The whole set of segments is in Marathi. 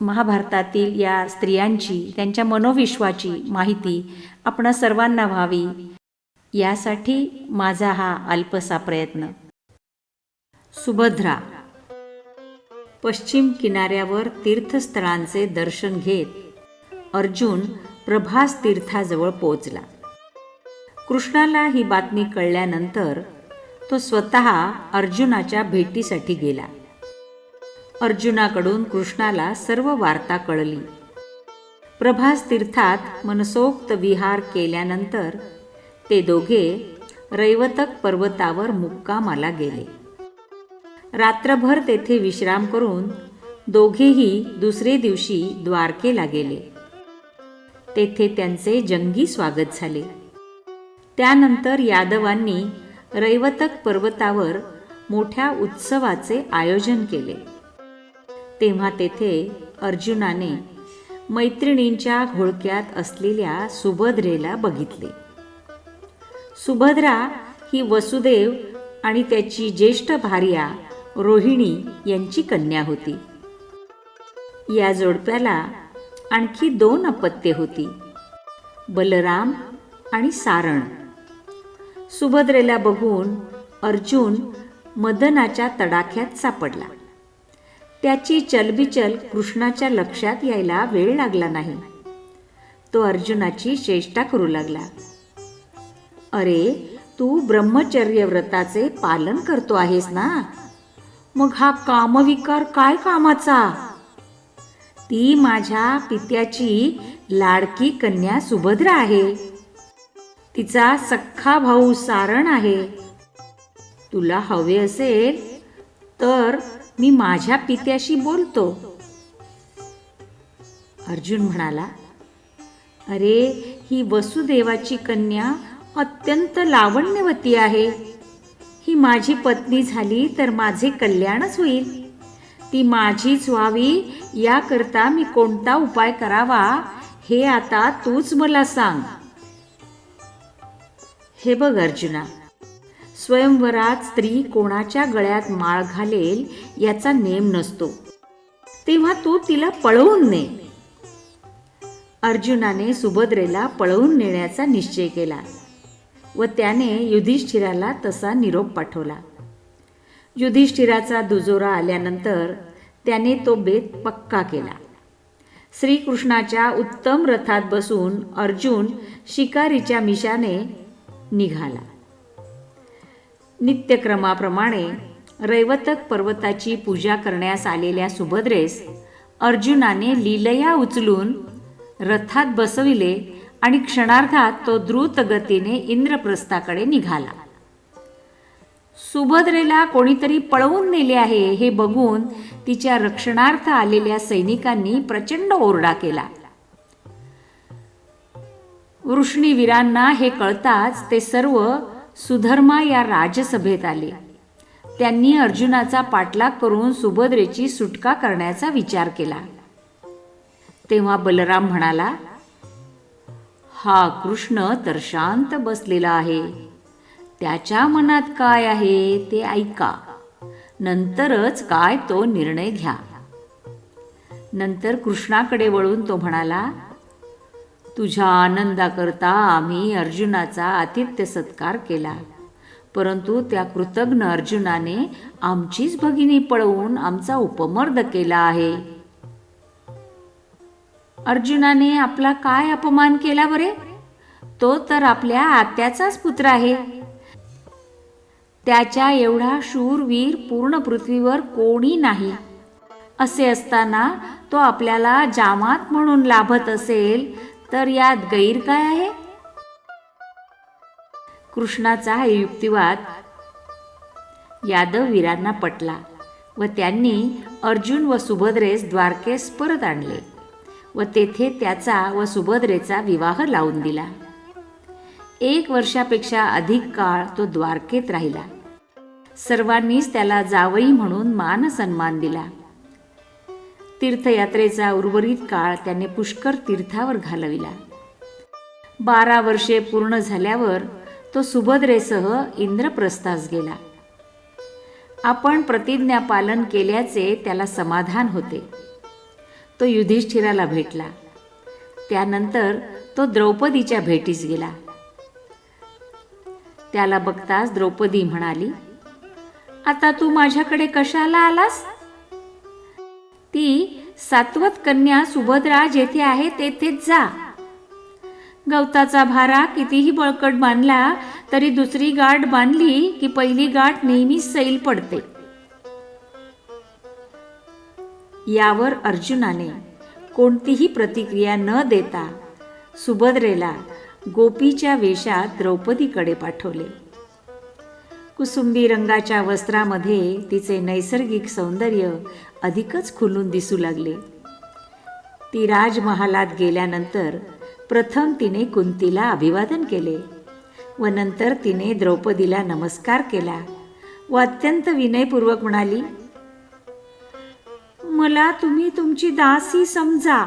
महाभारतातील या स्त्रियांची त्यांच्या मनोविश्वाची माहिती आपण सर्वांना व्हावी. यासाठी माझा हा अल्पसा प्रयत्न. सुभद्रा. पश्चिम किनाऱ्यावर तीर्थस्थळांचे दर्शन घेत अर्जुन प्रभास तीर्थाजवळ पोचला कृष्णाला ही बातमी कळल्यानंतर तो स्वतः अर्जुनाच्या भेटीसाठी गेला. अर्जुनाकडून कृष्णाला सर्व वार्ता कळली. प्रभास तीर्थात मनसोक्त विहार केल्यानंतर ते दोघे रैवतक पर्वतावर मुक्कामाला गेले. रात्रभर तेथे विश्राम करून दोघेही दुसरे दिवशी द्वारकेला गेले. तेथे त्यांचे जंगी स्वागत झाले. त्यानंतर यादवांनी रैवतक पर्वतावर मोठ्या उत्सवाचे आयोजन केले. तेव्हा तेथे अर्जुनाने मैत्रिणींच्या घोळक्यात असलेल्या सुभद्रेला बघितले. सुभद्रा ही वसुदेव आणि त्याची ज्येष्ठ भार्या रोहिणी यांची कन्या होती. या जोडप्याला आणखी दोन अपत्ये होती बलराम आणि सारण. सुभद्रेला बघून अर्जुन मदनाच्या तडाख्यात सापडला. त्याची चलबिचल कृष्णाच्या लक्षात यायला वेळ लागला नाही. तो अर्जुनाची चेष्टा करू लागला. अरे तू ब्रह्मचर्य व्रताचे पालन करतो आहेस ना? मग हा कामविकार काय कामाचा? ती माझ्या पित्याची लाडकी कन्या सुभद्रा आहे. तिचा सख्खा भाऊ सारण आहे. तुला हवे असेल तर मी माझ्या पित्याशी बोलतो. अर्जुन म्हणाला अरे ही वसुदेवाची कन्या अत्यंत लावण्यवती आहे. ही माझी पत्नी झाली तर माझे कल्याणच होईल. ती माझीच व्हावी याकरता मी कोणता उपाय करावा हे आता तूच मला सांग. हे बघ अर्जुना स्वयंवरात स्त्री कोणाच्या गळ्यात माळ घालेल याचा नेम नसतो. तेव्हा तू तिला पळवून ने. अर्जुनाने सुभद्रेला पळवून नेण्याचा निश्चय केला व त्याने युधिष्ठिराला तसा निरोप पाठवला. युधिष्ठिराचा दुजोरा आल्यानंतर त्याने तो बेत पक्का केला. श्रीकृष्णाच्या उत्तम रथात बसून अर्जुन शिकारीच्या मिशाने निघाला. नित्यक्रमाप्रमाणे रैवतक पर्वताची पूजा करण्यास आलेल्या सुभद्रेस अर्जुनाने लीलया उचलून रथात बसविले आणि क्षणार्धात तो द्रुत गतीने इंद्रप्रस्थाकडे निघाला. सुभद्रेला कोणीतरी पळवून नेले आहे हे बघून तिच्या रक्षणार्थ आलेल्या सैनिकांनी प्रचंड ओरडा केला. वृष्णीवीरांना हे कळताच ते सर्व सुधर्मा या राजसभेत आले. त्यांनी अर्जुनाचा पाठलाग करून सुभद्रेची सुटका करण्याचा विचार केला. तेव्हा बलराम म्हणाला हा कृष्ण तर शांत बसलेला आहे. त्याच्या मनात काय आहे ते ऐका. नंतरच काय तो निर्णय घ्या. नंतर कृष्णाकडे वळून तो म्हणाला तुझ्या आनंदाकरता आम्ही अर्जुनाचा आतिथ्य सत्कार केला. परंतु त्या कृतज्ञ अर्जुनाने आमचीच भगिनी पळवून आमचा उपमर्द केला आहे. अर्जुनाने आपला काय अपमान केला बरे? तो तर आपल्या आत्याचाच पुत्र आहे. त्याच्या एवढा शूरवीर पूर्ण पृथ्वीवर कोणी नाही. असे असताना तो आपल्याला जामात म्हणून लाभत असेल तर यात गैर काय आहे? कृष्णाचा हा युक्तिवाद यादव वीरांना पटला व त्यांनी अर्जुन व सुभद्रेस द्वारकेस परत आणले व तेथे त्याचा व सुभद्रेचा विवाह लावून दिला. एक वर्षापेक्षा अधिक काळ तो द्वारकेत राहिला. सर्वांनीच त्याला जावई म्हणून मान सन्मान दिला. तीर्थयात्रेचा उर्वरित काळ त्याने पुष्कर तीर्थावर घालविला. बारा वर्षे पूर्ण झाल्यावर तो सुभद्रेसह इंद्रप्रस्थास गेला. आपण प्रतिज्ञा पालन केल्याचे त्याला समाधान होते. तो युधिष्ठिराला भेटला. त्यानंतर तो द्रौपदीच्या भेटीस गेला. त्याला बघताच द्रौपदी म्हणाली आता तू माझ्याकडे कशाला आलास? ती सात्वत कन्या सुभद्रा जेथे आहे तेथेच जा. गवताचा भारा कितीही बळकट बांधला तरी दुसरी गाठ बांधली की पहिली गाठ नेहमी सैल पडते. यावर अर्जुनाने कोणतीही प्रतिक्रिया न देता सुभद्रेला गोपीच्या वेशात द्रौपदीकडे पाठवले. कुसुंबी रंगाच्या वस्त्रामध्ये तिचे नैसर्गिक सौंदर्य अधिकच खुलून दिसू लागले. ती राजमहालात गेल्यानंतर प्रथम तिने कुंतीला अभिवादन केले व नंतर तिने द्रौपदीला नमस्कार केला व अत्यंत विनयपूर्वक म्हणाली मला तुम्ही तुमची दासी समजा.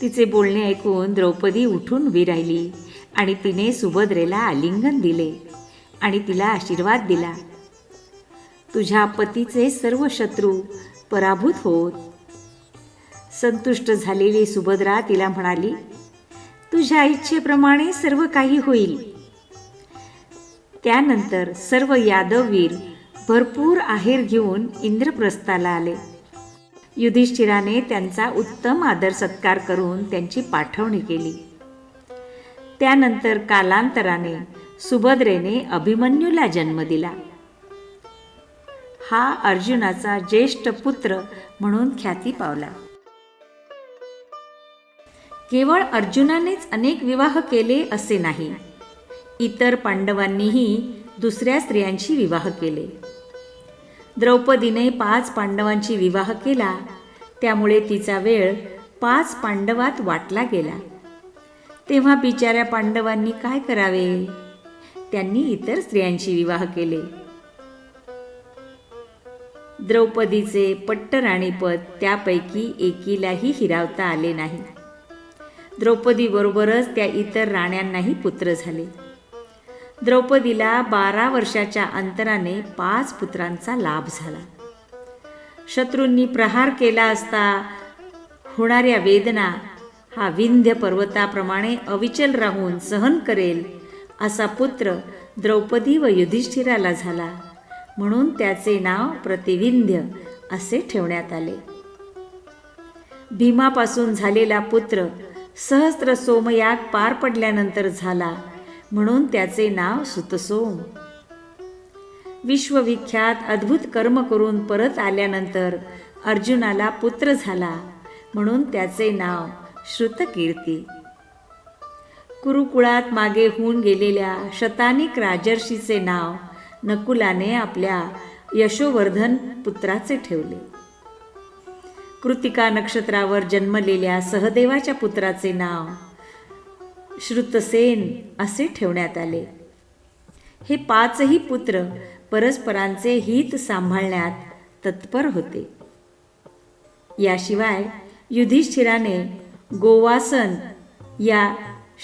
तिचे बोलणे ऐकून द्रौपदी उठून उभी राहिली आणि तिने सुभद्रेला आलिंगन दिले आणि तिला आशीर्वाद दिला. तुझ्या पतीचे सर्व शत्रू पराभूत होत. संतुष्ट झालेली सुभद्रा तिला म्हणाली तुझ्या इच्छेप्रमाणे सर्व काही होईल. त्यानंतर सर्व यादववीर भरपूर आहेर घेऊन इंद्रप्रस्थाला आले. युधिष्ठिराने त्यांचा उत्तम आदर सत्कार करून त्यांची पाठवणी केली. त्यानंतर कालांतराने सुभद्रेने अभिमन्यूला जन्म दिला. हा अर्जुनाचा ज्येष्ठ पुत्र म्हणून ख्याती पावला. केवळ अर्जुनानेच अनेक विवाह केले असे नाही. इतर पांडवांनीही दुसऱ्या स्त्रियांशी विवाह केले. द्रौपदीने पाच पांडवांची विवाह केला त्यामुळे तिचा वेळ पाच पांडवात वाटला गेला. तेव्हा बिचाऱ्या पांडवांनी काय करावे? त्यांनी इतर स्त्रियांशी विवाह केले. द्रौपदीचे पट्टराणीपद त्यापैकी एकीलाही हिरावता आले नाही. द्रौपदीबरोबरच त्या इतर राण्यांनाही पुत्र झाले. द्रौपदीला बारा वर्षाच्या अंतराने पाच पुत्रांचा लाभ झाला. शत्रूंनी प्रहार केला असता होणाऱ्या वेदना हा विंध्य पर्वताप्रमाणे अविचल राहून सहन करेल असा पुत्र द्रौपदी व युधिष्ठिराला झाला. म्हणून त्याचे नाव प्रतिविंध्य असे ठेवण्यात आले. भीमापासून झालेला पुत्र सहस्त्र सोमयाग पार पडल्यानंतर झाला म्हणून त्याचे नाव सुतसोम. विश्वविख्यात अद्भुत कर्म करून परत आल्यानंतर अर्जुनाला पुत्र झाला म्हणून त्याचे नाव श्रुतकीर्ती. कुरुकुळात मागे होऊन गेलेल्या शतानिक राजर्षीचे नाव नकुलाने आपल्या यशोवर्धन पुत्राचे ठेवले. कृतिका नक्षत्रावर जन्मलेल्या सहदेवाच्या पुत्राचे नाव श्रुतसेन असे ठेवण्यात आले. हे पाचही पुत्र परस्परांचे हित सांभाळण्यात तत्पर होते. याशिवाय युधिष्ठिराने गोवासन या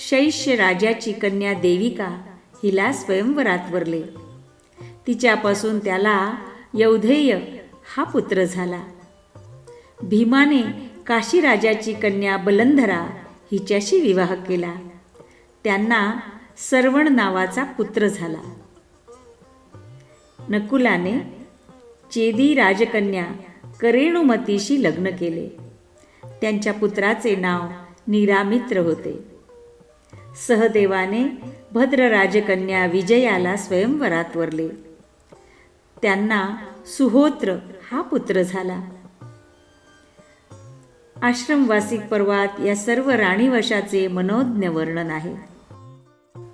शैष्य राजाची कन्या देविका हिला स्वयंवरात वरले. तिच्यापासून त्याला यौधेय हा पुत्र झाला. भीमाने काशीराजाची कन्या बलंधरा हिच्याशी विवाह केला. त्यांना सर्वण नावाचा पुत्र झाला. नकुलाने चेदी राजकन्या करेणुमतीशी लग्न केले. त्यांच्या पुत्राचे नाव निरामित्र होते. सहदेवाने भद्र राजकन्या विजयाला स्वयंवरात वरले. त्यांना सुहोत्र हा पुत्र झाला. आश्रमवासिक पर्वात या सर्व राणीवशाचे मनोज्ञ वर्णन आहे.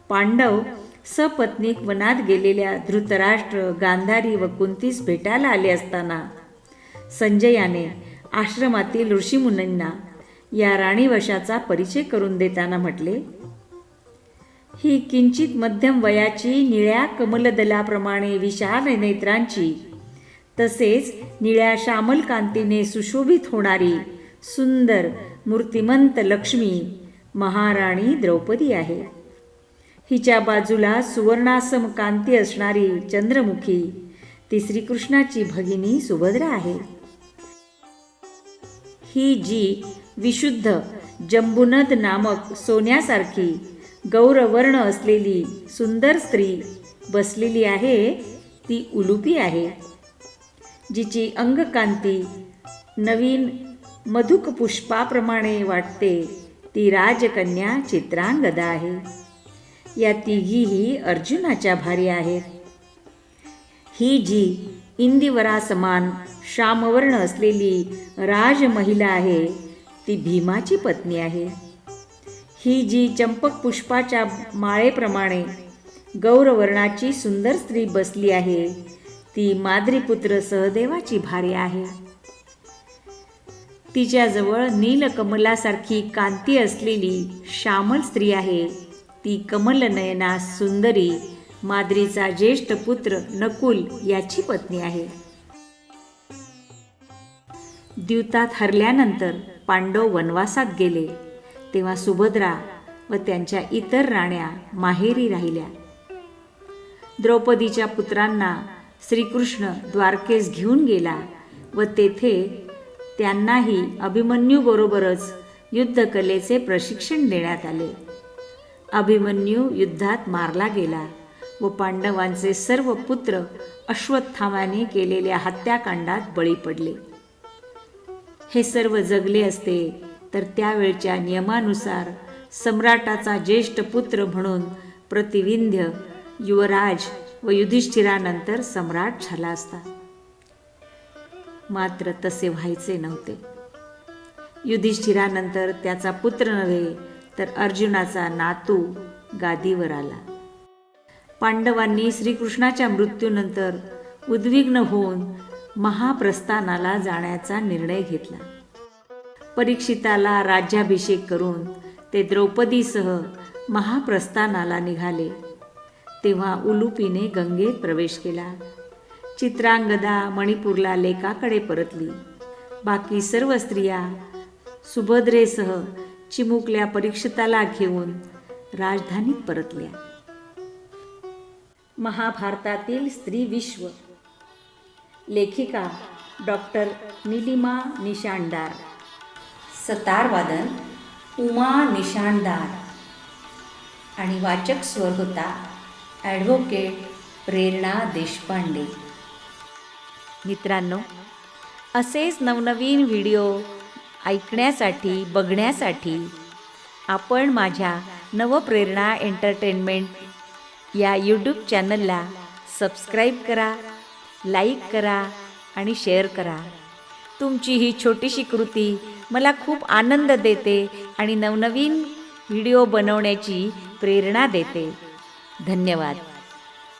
पांडव सपत्नीक वनात गेलेल्या धृतराष्ट्र गांधारी व कुंतीस भेटायला आले असताना संजयाने आश्रमातील ऋषीमुनींना या राणीवशाचा परिचय करून देताना म्हटले ही किंचित मध्यम वयाची निळ्या कमलदलाप्रमाणे विशाल नेत्रांची. तसेच निळ्या श्यामलकांतीने सुशोभित होणारी सुंदर मूर्तिमंत लक्ष्मी महाराणी द्रौपदी आहे. हिच्या बाजूला सुवर्णासम कांती असणारी चंद्रमुखी ती श्रीकृष्णाची भगिनी सुभद्रा आहे. ही जी विशुद्ध जंबुनद नामक सोन्यासारखी गौरवर्ण असलेली सुंदर स्त्री बसलेली आहे ती उलुपी आहे जिची अंगकांती नवीन मधुक पुष्पाप्रमाणे वाटते ती राजकन्या चित्रांगदा आहे. या तिघीही अर्जुनाच्या भारी आहेत. ही जी इंदिवरासमान श्यामवर्ण असलेली राजमहिला आहे ती भीमाची पत्नी आहे. ही जी चंपक पुष्पाच्या माळेप्रमाणे गौरवर्णाची सुंदर स्त्री बसली आहे ती माद्रीपुत्र सहदेवाची भारी आहे. तिच्याजवळ नीलकमलासारखी कांती असलेली श्यामल स्त्री आहे. ती कमलनयना सुंदरी माद्रीचा ज्येष्ठ पुत्र नकुल याची पत्नी आहे. द्यूतात हरल्यानंतर पांडव वनवासात गेले. तेव्हा सुभद्रा व त्यांच्या इतर राण्या माहेरी राहिल्या. द्रौपदीच्या पुत्रांना श्रीकृष्ण द्वारकेस घेऊन गेला व तेथे त्यांनाही अभिमन्यूबरोबरच युद्धकलेचे प्रशिक्षण देण्यात आले. अभिमन्यू युद्धात मारला गेला व पांडवांचे सर्व पुत्र अश्वत्थामाने केलेल्या हत्याकांडात बळी पडले. हे सर्व जगले असते तर त्यावेळच्या नियमानुसार सम्राटाचा ज्येष्ठ पुत्र म्हणून प्रतिविंध्य युवराज व युधिष्ठिरानंतर सम्राट झाला असता. मात्र तसे व्हायचे नव्हते. युधिष्ठिरानंतर त्याचा पुत्र नव्हे तर अर्जुनाचा नातू गादीवर आला. पांडवांनी श्रीकृष्णाच्या मृत्यूनंतर उद्विग्न होऊन महाप्रस्थानाला जाण्याचा निर्णय घेतला. परीक्षिताला राज्याभिषेक करून ते द्रौपदीसह महाप्रस्थानाला निघाले. तेव्हा उलुपीने गंगेत प्रवेश केला. चित्रांगदा मणिपूरला लेकाकडे परतली. बाकी सर्व स्त्रिया सुभद्रेसह चिमुकल्या परीक्षिताला घेऊन राजधानीत परतल्या. महाभारतातील स्त्री विश्व लेखिका डॉक्टर निलिमा निशाणदार सतारवादन उमा निशाणदार. आणि वाचक स्वर होता ॲडव्होकेट प्रेरणा देशपांडे. मित्रांनो असेच नवनवीन व्हिडिओ ऐकण्यासाठी बघण्यासाठी आपण माझ्या नवप्रेरणा एंटरटेनमेंट या यूट्यूब चॅनलला सबस्क्राईब करा लाईक करा आणि शेअर करा. तुमची ही छोटीशी कृती मला खूप आनंद देते आणि नवनवीन व्हिडिओ बनवण्याची प्रेरणा देते. धन्यवाद.